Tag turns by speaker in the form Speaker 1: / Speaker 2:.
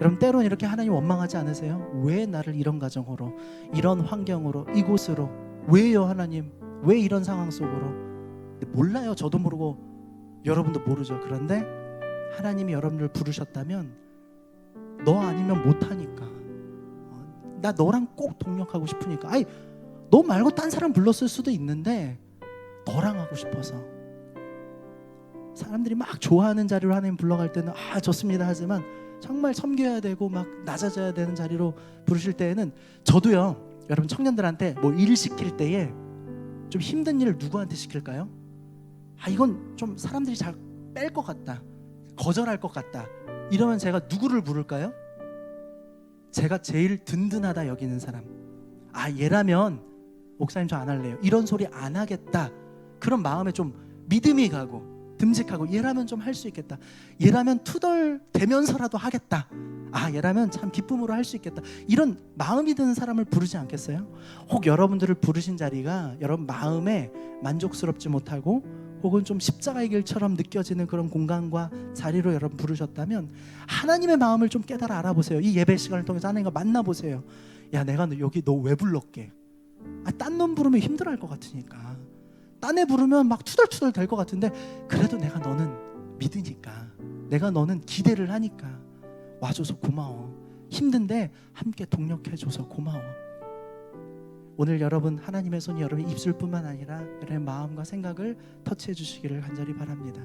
Speaker 1: 여러분 때로는 이렇게 하나님 원망하지 않으세요? 왜 나를 이런 가정으로 이런 환경으로 이곳으로 왜요 하나님? 왜 이런 상황 속으로? 몰라요. 저도 모르고 여러분도 모르죠. 그런데 하나님이 여러분을 부르셨다면 너 아니면 못하니까. 어, 나 너랑 꼭 동력하고 싶으니까. 아니 너 말고 딴 사람 불렀을 수도 있는데 너랑 하고 싶어서 사람들이 막 좋아하는 자리로 하나님 불러갈 때는 아 좋습니다 하지만 정말 섬겨야 되고 막 낮아져야 되는 자리로 부르실 때에는 저도요 여러분 청년들한테 뭐 일 시킬 때에 좀 힘든 일을 누구한테 시킬까요? 아 이건 좀 사람들이 잘 뺄 것 같다 거절할 것 같다 이러면 제가 누구를 부를까요? 제가 제일 든든하다 여기는 사람 아 얘라면 목사님 저 안 할래요 이런 소리 안 하겠다 그런 마음에 좀 믿음이 가고 듬직하고 얘라면 좀 할 수 있겠다. 얘라면 투덜 대면서라도 하겠다. 아 얘라면 참 기쁨으로 할 수 있겠다. 이런 마음이 드는 사람을 부르지 않겠어요? 혹 여러분들을 부르신 자리가 여러분 마음에 만족스럽지 못하고 혹은 좀 십자가의 길처럼 느껴지는 그런 공간과 자리로 여러분 부르셨다면 하나님의 마음을 좀 깨달아 알아보세요. 이 예배 시간을 통해서 하나님과 만나보세요. 야 내가 너 여기 너 왜 불렀게? 아, 딴 놈 부르면 힘들어할 것 같으니까 딴애 부르면 막 투덜투덜 될 것 같은데 그래도 내가 너는 믿으니까 내가 너는 기대를 하니까 와줘서 고마워. 힘든데 함께 동력해줘서 고마워. 오늘 여러분 하나님의 손이 여러분 입술뿐만 아니라 여러분의 마음과 생각을 터치해 주시기를 간절히 바랍니다